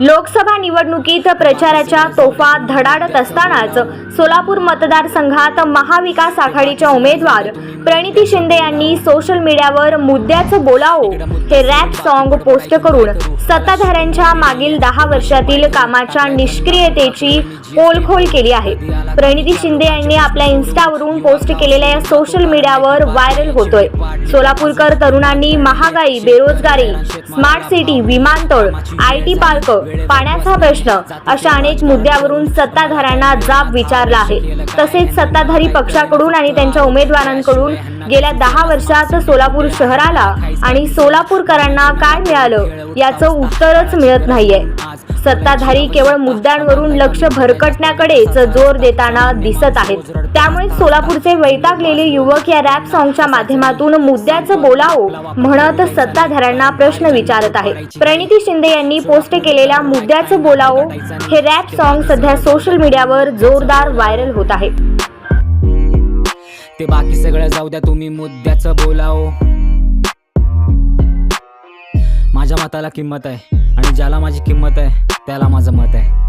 लोकसभा निवडणुकीत प्रचाराच्या तोफा धडाडत असतानाच सोलापूर मतदारसंघात महाविकास आघाडीच्या उमेदवार प्रणिती शिंदे यांनी सोशल मीडियावर मुद्द्याचं बोलाओ हे रॅप सॉन्ग पोस्ट करून सत्ताधाऱ्यांच्या मागील दहा वर्षातील कामाच्या निष्क्रियतेची पोलखोल केली आहे. प्रणिती शिंदे यांनी आपल्या इन्स्टावरून पोस्ट केलेल्या या सोशल मीडियावर व्हायरल होतोय. सोलापूरकर तरुणांनी महागाई बेरोजगारी स्मार्ट सिटी विमानतळ आय टी पार्क पाण्याचा प्रश्न. अशा अनेक मुद्द्यावरून सत्ताधाऱ्यांना जाब विचारला आहे. तसेच सत्ताधारी पक्षाकडून आणि त्यांच्या उमेदवारांकडून गेल्या दहा वर्षात सोलापूर शहराला आणि सोलापूरकरांना काय मिळालं? याचं उत्तरच मिळत नाहीये. सत्ताधारी केवळ मुद्द्यांवरून लक्ष भरकटण्याकडेच जोर देताना दिसत आहेत. त्यामुळे सोलापूरचे वैतागलेले युवक या रॅप सॉंगच्या माध्यमातून मुद्द्याचं बोलावं म्हणत सत्ताधाऱ्यांना प्रश्न विचारत आहे प्रणिती शिंदे यांनी पोस्ट केलेल्या मुद्द्याचं बोलावं हे रॅप सॉन्ग सध्या सोशल मीडियावर जोरदार व्हायरल होत आहे. ते बाकी सगळं जाऊ द्या तुम्ही मुद्द्याचं बोलाओ माझ्या मताला किंमत आहे. आणि ज्याला माझी किंमत आहे त्याला माझं मत आहे.